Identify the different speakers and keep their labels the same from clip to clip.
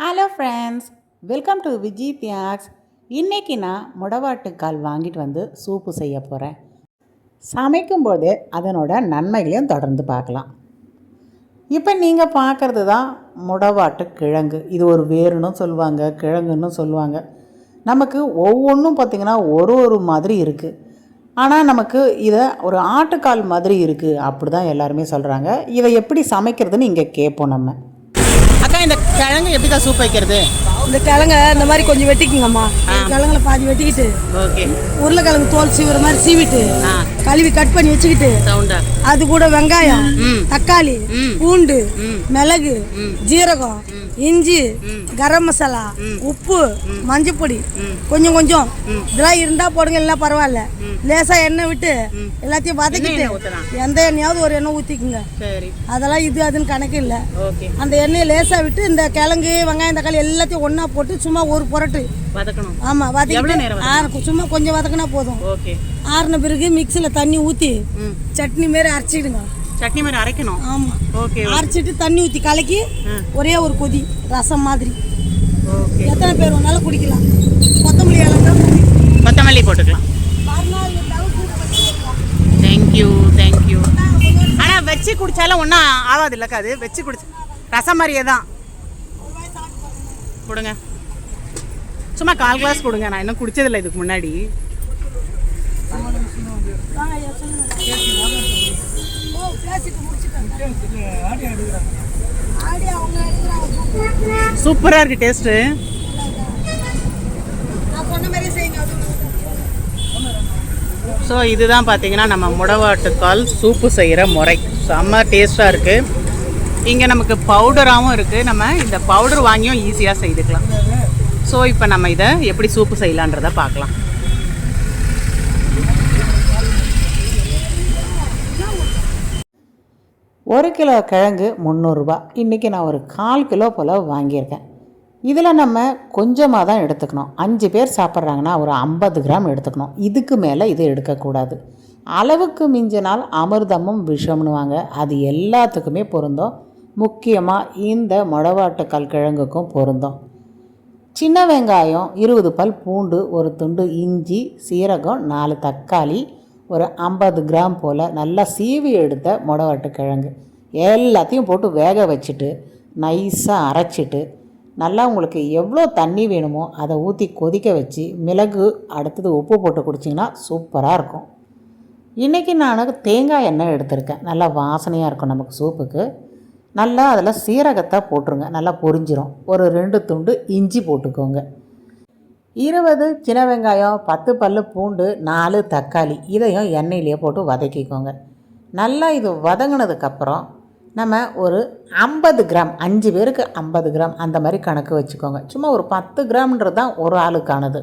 Speaker 1: Hello friends welcome to Viji தியாக்ஸ் இன்றைக்கி நான் முடவாட்டுக்கால் வாங்கிட்டு வந்து சூப்பு செய்ய போகிறேன் சமைக்கும்போது அதனோட நன்மைகளையும் தொடர்ந்து பார்க்கலாம். இப்போ நீங்கள் பார்க்குறது தான் முடவாட்டு கிழங்கு. இது ஒரு வேறுனும் சொல்லுவாங்க கிழங்குன்னு சொல்லுவாங்க. நமக்கு ஒவ்வொன்றும் பார்த்திங்கன்னா ஒரு ஒரு மாதிரி இருக்குது ஆனால் நமக்கு இதை ஒரு ஆட்டுக்கால் மாதிரி இருக்குது அப்படி தான் எல்லாருமே சொல்கிறாங்க இதை எப்படி சமைக்கிறதுன்னு இங்கே கேட்போம் நம்ம. அக்கா இந்த கிழங்கு எப்படி தான் சூப் வைக்கிறது
Speaker 2: இந்த கிழங்க இந்த மாதிரி கொஞ்சம் வெட்டிக்குங்கம்மா கிழங்குல பாதி வெட்டிக்கிட்டு
Speaker 1: ஓகே
Speaker 2: உருளைக்கிழங்கு தோல் சீவுற மாதிரி சீவிட்டு கழுவி கட் பண்ணி வச்சுக்கிட்டு
Speaker 1: சவுண்டா
Speaker 2: அது கூட வெங்காயம். தக்காளி. பூண்டு. மிளகு. ஜீரகம் இஞ்சி கரம் மசாலா உப்பு மஞ்சப்பொடி. கொஞ்சம் கொஞ்சம். இதெல்லாம் இருந்தா போடுங்க இல்லைன்னா பரவாயில்ல. லேசா எண்ணெய் விட்டு எல்லாத்தையும் வதக்கிட்டு? எந்த எண்ணெயாவது ஒரு எண்ணெய் ஊற்றிக்குங்க
Speaker 1: சரி.
Speaker 2: அதெல்லாம் இது அதுன்னு கணக்கு இல்லை. அந்த எண்ணெயை லேசாக விட்டு இந்த கிழங்கு வெங்காயம் தக்காளி எல்லாத்தையும் ஒன்றா போட்டு சும்மா ஒரு புரட்டு.
Speaker 1: வதக்கணும்.
Speaker 2: ஆமாம்
Speaker 1: நேரம்
Speaker 2: வதக்கிட்டு சும்மா கொஞ்சம் வதக்கினா போதும். ஆறின பிறகு மிக்சியில் தண்ணி ஊற்றி சட்னி மாரி அரைச்சிடுங்க.
Speaker 1: சட்னி மாதிரி அரைக்கணும்?
Speaker 2: ஆமாம்
Speaker 1: ஓகே
Speaker 2: அரைச்சிட்டு தண்ணி ஊற்றி கலக்கி. ஒரே ஒரு கொதி ரசம் மாதிரி.
Speaker 1: ஓகே
Speaker 2: எத்தனை பேர் வேணாலும் குடிக்கலாம். கொத்தமல்லி இலங்கா
Speaker 1: கொத்தமல்லி போட்டுக்கலாம். தேங்க்யூ தேங்க்யூ ஆனால் வச்சு குடிச்சாலும் ஒன்றும் ஆகாது இல்லக்கா அது. வச்சு குடிச்சு ரசம் மாதிரியே தான். கொடுங்க. சும்மா கால் கிளாஸ் கொடுங்க. நான் இன்னும் குடிச்சதில்லை இதுக்கு முன்னாடி. சூப்பராக இருக்குது டேஸ்ட்டு ஸோ இதுதான் பார்த்தீங்கன்னா நம்ம முடவாட்டுக்கால் சூப்பு செய்கிற முறை. செம்ம டேஸ்ட்டாக இருக்குது இங்கே நமக்கு பவுடராகவும் இருக்குது நம்ம இந்த பவுடர் வாங்கியும் ஈஸியாக செய்துக்கலாம். ஸோ இப்போ நம்ம இதை எப்படி சூப்பு செய்யலான்றதை பார்க்கலாம். ஒரு கிலோ கிழங்கு முந்நூறுரூபா இன்றைக்கி நான் ஒரு கால் கிலோ போல் வாங்கியிருக்கேன். இதில் நம்ம கொஞ்சமாக தான் எடுத்துக்கணும். அஞ்சு பேர் சாப்பிட்றாங்கன்னா ஒரு ஐம்பது கிராம் எடுத்துக்கணும். இதுக்கு மேலே இதை எடுக்கக்கூடாது. அளவுக்கு மிஞ்சினால் அமிர்தமும் விஷம்னுவாங்க. அது எல்லாத்துக்குமே பொருந்தும். முக்கியமாக இந்த முடவாட்டுக்கால் கிழங்குக்கும் பொருந்தும். சின்ன வெங்காயம் இருபது பல் பூண்டு ஒரு துண்டு இஞ்சி சீரகம் நாலு தக்காளி ஒரு ஐம்பது கிராம் போல் நல்லா சீவி எடுத்த முடவாட்டு கிழங்கு. எல்லாத்தையும் போட்டு வேக வச்சுட்டு நைஸாக அரைச்சிட்டு நல்லா உங்களுக்கு எவ்வளோ தண்ணி வேணுமோ அதை ஊற்றி கொதிக்க வச்சு மிளகு அடுத்தது உப்பு போட்டு குடிச்சிங்கன்னா சூப்பராக இருக்கும். இன்றைக்கி நான் தேங்காய் எண்ணெய் எடுத்திருக்கேன். நல்லா வாசனையாக இருக்கும் நமக்கு சூப்புக்கு. நல்லா அதில் சீரகத்தை போட்டுருங்க. நல்லா பொரிஞ்சிரும். ஒரு ரெண்டு துண்டு இஞ்சி போட்டுக்கோங்க. இருபது சின்ன வெங்காயம் பத்து பல்லு பூண்டு நாலு தக்காளி. இதையும் எண்ணெயிலேயே போட்டு வதக்கிக்கோங்க. நல்லா இது வதங்கினதுக்கப்புறம் நம்ம ஒரு ஐம்பது கிராம் அஞ்சு பேருக்கு ஐம்பது கிராம் அந்த மாதிரி கணக்கு வச்சுக்கோங்க. சும்மா ஒரு பத்து கிராம்ன்றது தான் ஒரு ஆளுக்கானது.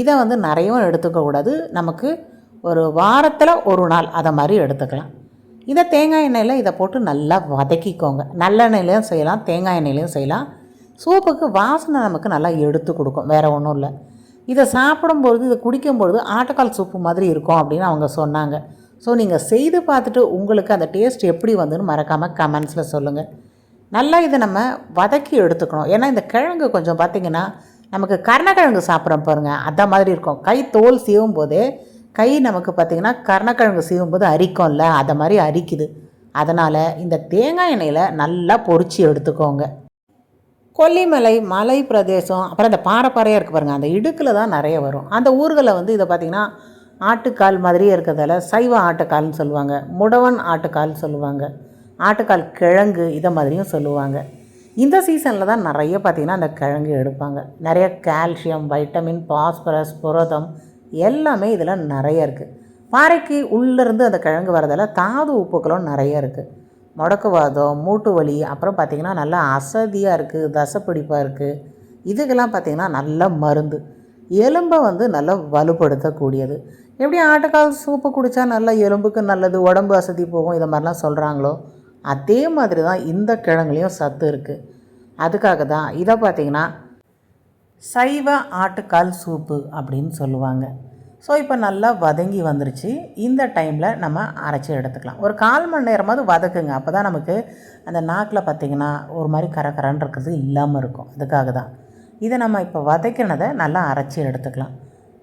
Speaker 1: இதை வந்து நிறையவும் எடுத்துக்கக்கூடாது நமக்கு ஒரு வாரத்தில் ஒரு நாள் அதை மாதிரி எடுத்துக்கலாம். இதை தேங்காய் எண்ணெயில் இதை போட்டு நல்லா வதக்கிக்கோங்க. நல்லெண்ணெயிலையும் செய்யலாம் தேங்காய் எண்ணெயிலையும் செய்யலாம். சூப்புக்கு வாசனை நமக்கு நல்லா எடுத்து கொடுக்கும் வேறு ஒன்றும் இல்லை. இதை சாப்பிடும்பொழுது இதை குடிக்கும்பொழுது ஆட்டுக்கால் சூப்பு மாதிரி இருக்கும் அப்படின்னு அவங்க சொன்னாங்க. ஸோ நீங்கள் செய்து பார்த்துட்டு உங்களுக்கு அந்த டேஸ்ட் எப்படி வந்துன்னு மறக்காமல் கமெண்ட்ஸில் சொல்லுங்கள் நல்லா இதை நம்ம வதக்கி எடுத்துக்கணும். ஏன்னா இந்த கிழங்கு கொஞ்சம் பார்த்திங்கன்னா நமக்கு கருணக்கிழங்கு சாப்பிட்றோம் பாருங்கள் அந்த மாதிரி இருக்கும். கை தோல் சீவும் போதே கை நமக்கு பார்த்திங்கன்னா கருணக்கிழங்கு சீவும் போது அரிக்கும்ல அதை மாதிரி அரிக்குது. அதனால் இந்த தேங்காய் எண்ணெயில் நல்லா பொரிச்சு எடுத்துக்கோங்க. கொல்லிமலை மலை பிரதேசம் அப்புறம் அந்த பாறை பாறையாக இருக்குது பாருங்கள் அந்த இடுக்கில் தான் நிறைய வரும். அந்த ஊர்களை வந்து இதை பார்த்திங்கன்னா ஆட்டுக்கால் மாதிரியே இருக்கிறதால சைவ ஆட்டுக்கால்னு சொல்லுவாங்க முடவன் ஆட்டுக்கால்னு சொல்லுவாங்க ஆட்டுக்கால் கிழங்கு இதை மாதிரியும் சொல்லுவாங்க. இந்த சீசனில் தான் நிறைய பார்த்திங்கன்னா அந்த கிழங்கு எடுப்பாங்க. நிறைய கால்சியம் வைட்டமின் பாஸ்பரஸ் புரதம் எல்லாமே இதில் நிறைய இருக்குது பாறைக்கு உள்ளேருந்து அந்த கிழங்கு வரதால் தாது உப்புக்களும் நிறைய இருக்குது முடக்குவாதம் மூட்டு வலி அப்புறம் பார்த்திங்கன்னா நல்லா அசதியாக இருக்குது தசப்பிடிப்பாக இருக்குது இதுக்கெல்லாம் பார்த்திங்கன்னா நல்ல மருந்து. எலும்பை வந்து நல்லா வலுப்படுத்தக்கூடியது. எப்படி ஆட்டுக்கால் சூப்பு குடித்தா நல்லா எலும்புக்கு நல்லது உடம்பு அசதி போகும் இதை மாதிரிலாம் சொல்கிறாங்களோ அதே மாதிரி தான் இந்த கிழங்குலேயும் சத்து இருக்குது அதுக்காக தான் இதை பார்த்திங்கன்னா சைவ ஆட்டுக்கால் சூப்பு அப்படின்னு சொல்லுவாங்க. ஸோ இப்போ நல்லா வதங்கி வந்துருச்சு. இந்த டைமில் நம்ம அரைச்சி எடுத்துக்கலாம். ஒரு கால் மணி நேரமாவது வதக்குங்க. அப்போ தான் நமக்கு அந்த நாக்கில் பார்த்திங்கன்னா ஒரு மாதிரி கரகரன்னு இருக்கிறது இல்லாமல் இருக்கும். அதுக்காக தான். இதை நம்ம இப்போ வதக்கினதை நல்லா அரைச்சி எடுத்துக்கலாம்.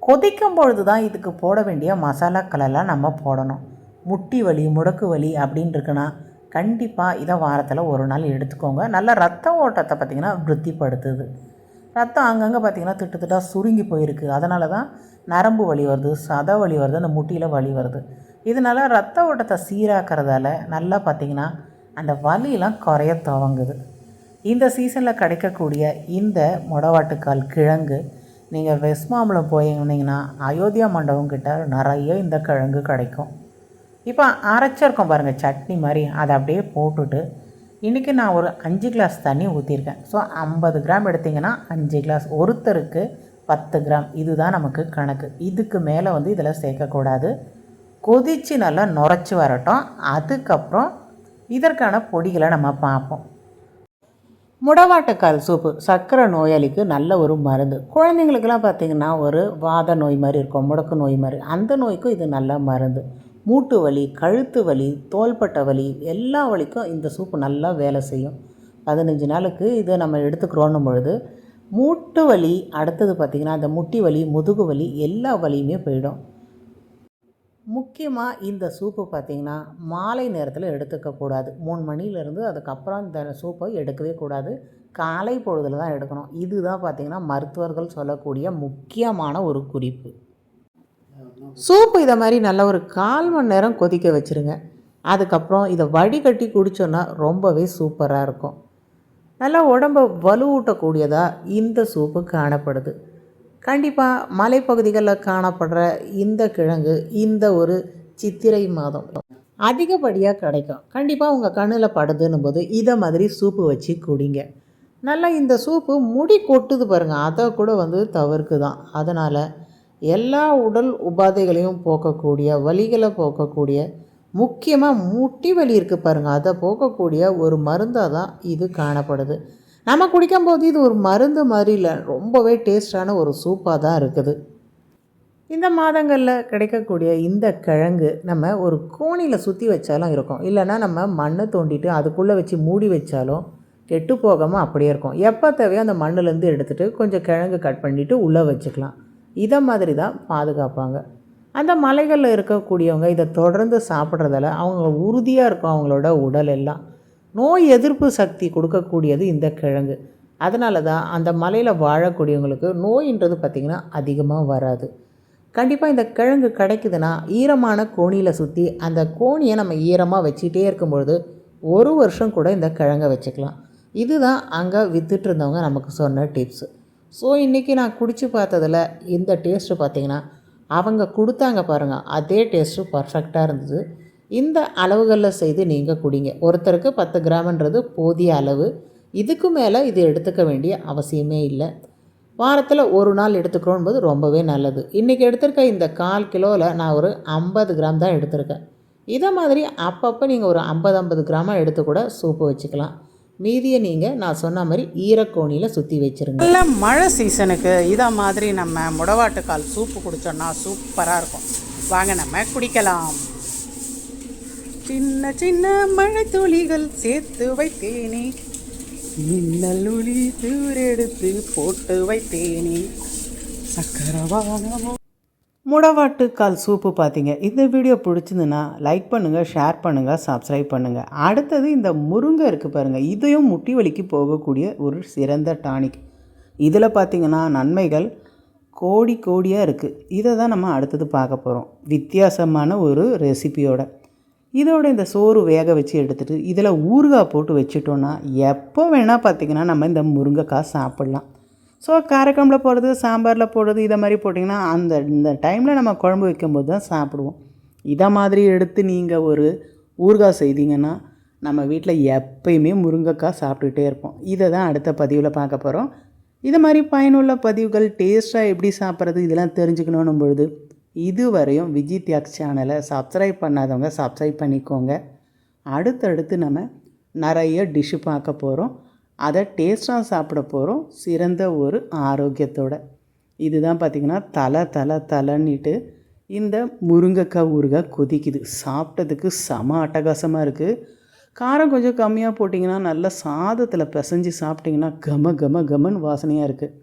Speaker 1: கொதிக்கும் பொழுது தான் இதுக்கு போட வேண்டிய மசாலாக்களெல்லாம் நம்ம போடணும். முட்டி வலி முடக்கு வலி அப்படின்னு இருக்குன்னா கண்டிப்பாக இதை வாரத்தில் ஒரு நாள் எடுத்துக்கோங்க. நல்ல ரத்த ஓட்டத்தை பார்த்திங்கன்னா விருத்திப்படுத்துது. ரத்தம் அங்கங்கே பார்த்திங்கன்னா திட்டு திட்டாக சுருங்கி போயிருக்கு. அதனால தான் நரம்பு வலி வருது சத வலி வருது அந்த முட்டியில் வலி வருது. இதனால் ரத்த ஓட்டத்தை சீராக்கிறதால நல்லா பார்த்திங்கன்னா அந்த வலியெல்லாம் குறைய துவங்குது. இந்த சீசனில் கிடைக்கக்கூடிய இந்த மொடவாட்டுக்கால் கிழங்கு நீங்கள் வெஸ்ட் மாம்பலம் போயிருந்தீங்கன்னா அயோத்தியா மண்டபம் கிட்ட நிறைய இந்த கிழங்கு கிடைக்கும். இப்போ அரைச்சிருக்கோம் பாருங்கள் சட்னி மாதிரி. அதை அப்படியே போட்டுட்டு இன்றைக்கி நான் ஒரு அஞ்சு கிளாஸ் தண்ணி ஊற்றிருக்கேன் ஸோ ஐம்பது கிராம் எடுத்திங்கன்னா அஞ்சு கிளாஸ். ஒருத்தருக்கு பத்து கிராம். இதுதான் நமக்கு கணக்கு. இதுக்கு மேலே வந்து இதில் சேர்க்கக்கூடாது. கொதித்து நல்லா நுரைச்சி வரட்டும். அதுக்கப்புறம் இதற்கான பொடிகளை நம்ம பார்ப்போம். முடவாட்டுக்கால் சூப்பு சர்க்கரை நோயாளிக்கு நல்ல ஒரு மருந்து. குழந்தைங்களுக்கெல்லாம் பார்த்திங்கன்னா ஒரு வாத நோய் மாதிரி இருக்கும் முடக்கு நோய் மாதிரி. அந்த நோய்க்கும் இது நல்ல மருந்து. மூட்டு வலி கழுத்து வலி தோள்பட்டை வலி எல்லா வலிக்கும் இந்த சூப்பு நல்லா வேலை செய்யும். பதினஞ்சு நாளுக்கு இதை நம்ம எடுத்துக்கிறோன்னும் பொழுது மூட்டு வலி அடுத்தது பார்த்திங்கன்னா அந்த முட்டி வலி முதுகு வலி எல்லா வலியுமே போயிடும். முக்கியமாக இந்த சூப்பு பார்த்திங்கன்னா மாலை நேரத்தில் எடுத்துக்கக்கூடாது மூணு மணிலேருந்து அதுக்கப்புறம் இந்த சூப்பை எடுக்கவே கூடாது. காலை பொழுதில் தான் எடுக்கணும். இதுதான் பார்த்திங்கன்னா மருத்துவர்கள் சொல்லக்கூடிய முக்கியமான ஒரு குறிப்பு. சூப்பு இதை மாதிரி நல்ல ஒரு கால் மணி நேரம் கொதிக்க வச்சுருங்க. அதுக்கப்புறம் இதை வடிகட்டி குடித்தோன்னா ரொம்பவே சூப்பராக இருக்கும். நல்லா உடம்பை வலுவூட்டக்கூடியதாக இந்த சூப்பு காணப்படுது. கண்டிப்பாக மலைப்பகுதிகளில் காணப்படுற இந்த கிழங்கு இந்த ஒரு சித்திரை மாதம் அதிகப்படியாக கிடைக்கும். கண்டிப்பாக உங்கள் கண்ணில் படுதுன்னும் போது இதை மாதிரி சூப்பு வச்சு குடிங்க. நல்லா இந்த சூப்பு முடி கொட்டுது பாருங்கள் அதை கூட வந்து தவிர்க்கு தான் அதனால் எல்லா உடல் உபாதைகளையும் போக்கக்கூடிய வலிகளை போக்கக்கூடிய முக்கியமாக முட்டி வலி இருக்குது பாருங்கள் அதை போக்கக்கூடிய ஒரு மருந்தாக தான் இது காணப்படுது. நம்ம குடிக்கும்போது இது ஒரு மருந்து மாதிரி இல்லை ரொம்பவே டேஸ்டான ஒரு சூப்பாக தான் இருக்குது. இந்த மாதங்களில் கிடைக்கக்கூடிய இந்த கிழங்கு நம்ம ஒரு கோணியில் சுற்றி வச்சாலும் இருக்கும். இல்லைன்னா நம்ம மண்ணை தோண்டிட்டு அதுக்குள்ளே வச்சு மூடி வச்சாலும் கெட்டு போகாமல் அப்படியே இருக்கும். எப்போ தேவையோ அந்த மண்ணுலேருந்து எடுத்துகிட்டு கொஞ்சம் கிழங்கு கட் பண்ணிவிட்டு உள்ளே வச்சுக்கலாம். இதை மாதிரி தான் பாதுகாப்பாங்க. அந்த மலைகளில் இருக்கக்கூடியவங்க இதை தொடர்ந்து சாப்பிட்றதால அவங்க உறுதியாக இருக்கும் அவங்களோட உடல் எல்லாம். நோய் எதிர்ப்பு சக்தி கொடுக்கக்கூடியது இந்த கிழங்கு. அதனால தான் அந்த மலையில் வாழக்கூடியவங்களுக்கு நோயின்றது பார்த்திங்கன்னா அதிகமாக வராது. கண்டிப்பாக இந்த கிழங்கு கிடைக்குதுன்னா ஈரமான கோணியில் சுற்றி அந்த கோணியை நம்ம ஈரமாக வச்சுக்கிட்டே இருக்கும்பொழுது ஒரு வருஷம் கூட இந்த கிழங்கை வச்சுக்கலாம். இதுதான் அங்கே வித்துட்டு இருந்தவங்க நமக்கு சொன்ன டிப்ஸு ஸோ இன்றைக்கி நான் குடித்து பார்த்ததில் இந்த டேஸ்ட்டு பார்த்திங்கன்னா அவங்க கொடுத்தாங்க பாருங்கள் அதே டேஸ்ட்டு பர்ஃபெக்டாக இருந்தது. இந்த அளவுகளில் செய்து நீங்கள் குடிங்க. ஒருத்தருக்கு பத்து கிராம்ன்றது போதிய அளவு. இதுக்கு மேலே இது எடுத்துக்க வேண்டிய அவசியமே இல்லை. வாரத்தில் ஒரு நாள் எடுத்துக்கிறோன்பது ரொம்பவே நல்லது. இன்றைக்கி எடுத்திருக்க இந்த கால் கிலோவில் நான் ஒரு ஐம்பது கிராம் தான் எடுத்திருக்கேன். இதை மாதிரி அப்பப்போ நீங்கள் ஒரு ஐம்பது ஐம்பது கிராமாக எடுத்து கூட சூப்பு வச்சுக்கலாம். மீதியை நீங்கள் நான் சொன்ன மாதிரி ஈரக்கோணியில் சுற்றி வச்சுருங்க.
Speaker 3: நல்ல மழை சீசனுக்கு இதை மாதிரி நம்ம முடவாட்டுக்கால் சூப்பு குடித்தோன்னா சூப்பராக இருக்கும். வாங்க நம்ம குடிக்கலாம். சின்ன சின்ன மழை துளிகள் சேர்த்து வைத்தேனே. மின்னல் ஒளி தூரெடுத்து போட்டு வைத்தேனே. சக்கரவானமோ
Speaker 1: முடவாட்டுக்கால் சூப்பு பார்த்தீங்க. இந்த வீடியோ பிடிச்சிருந்துன்னா லைக் பண்ணுங்கள் ஷேர் பண்ணுங்கள் சப்ஸ்கிரைப் பண்ணுங்கள் அடுத்தது இந்த முருங்கை இருக்குது பாருங்கள் இதையும் முட்டி வலிக்கு போகக்கூடிய ஒரு சிறந்த டானிக் இதில் பார்த்தீங்கன்னா நன்மைகள் கோடி கோடியாக இருக்குது இதை தான் நம்ம அடுத்தது பார்க்க போகிறோம் வித்தியாசமான ஒரு ரெசிபியோட இதோட இந்த சோறு வேக வச்சு எடுத்துகிட்டு இதில் ஊறுகாய் போட்டு வச்சுட்டோன்னா எப்போ வேணால் பார்த்திங்கன்னா நம்ம இந்த முருங்கைக்காய் சாப்பிட்லாம். ஸோ காரக்குழம்புல போடுறது சாம்பாரில் போடுறது இதை மாதிரி போட்டிங்கன்னா அந்த இந்த டைமில் நம்ம குழம்பு வைக்கும்போது தான் சாப்பிடுவோம். இதை மாதிரி எடுத்து நீங்கள் ஒரு ஊறுகாய் செய்தீங்கன்னா நம்ம வீட்டில் எப்பயுமே முருங்கைக்காய் சாப்பிட்டுக்கிட்டே இருப்போம். இதை தான் அடுத்த பதிவில் பார்க்க போகிறோம் இது மாதிரி பயனுள்ள பதிவுகள் டேஸ்ட்டாக எப்படி சாப்பிட்றது இதெல்லாம் தெரிஞ்சுக்கணும் பொழுது இதுவரையும் விஜி தியாக் சேனலை சப்ஸ்கிரைப் பண்ணாதவங்க சப்ஸ்கிரைப் பண்ணிக்கோங்க. அடுத்தடுத்து நம்ம நிறைய டிஷ்ஷு பார்க்க போகிறோம் அதை டேஸ்ட்டாக சாப்பிட போகிறோம். சிறந்த ஒரு ஆரோக்கியத்தோட. இதுதான் பார்த்திங்கன்னா தலை தலை தலைன்னுட்டு இந்த முருங்கைக்காய் ஊறுகாய் கொதிக்குது. சாப்பிட்டதுக்கு செம அட்டகாசமாக இருக்குது காரம் கொஞ்சம் கம்மியாக போட்டிங்கன்னா நல்லா சாதத்தில் பிசைஞ்சு சாப்பிட்டிங்கன்னா கம கம கமன் வாசனையாக இருக்குது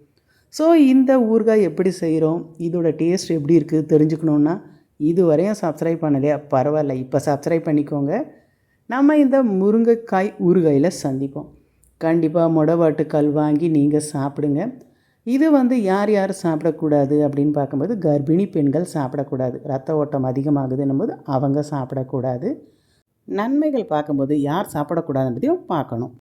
Speaker 1: ஸோ இந்த ஊறுகாய் எப்படி செய்கிறோம்? இதோட டேஸ்ட் எப்படி இருக்குது தெரிஞ்சுக்கணுன்னா இது வரையும் சப்ஸ்கிரைப் பண்ணலையா? பரவாயில்ல இப்போ சப்ஸ்கிரைப் பண்ணிக்கோங்க. நம்ம இந்த முருங்கைக்காய் ஊறுகாயில் சந்திப்போம். கண்டிப்பாக முடவாட்டுக்கால் வாங்கி நீங்கள் சாப்பிடுங்க. இது வந்து யார் யார் சாப்பிடக்கூடாது அப்படின்னு பார்க்கும்போது கர்ப்பிணி பெண்கள் சாப்பிடக்கூடாது. ரத்த ஓட்டம் அதிகமாகுதுன்னும் போது அவங்க சாப்பிடக்கூடாது. நன்மைகள் பார்க்கும்போது யார் சாப்பிடக்கூடாதுன்றதையும் பார்க்கணும்.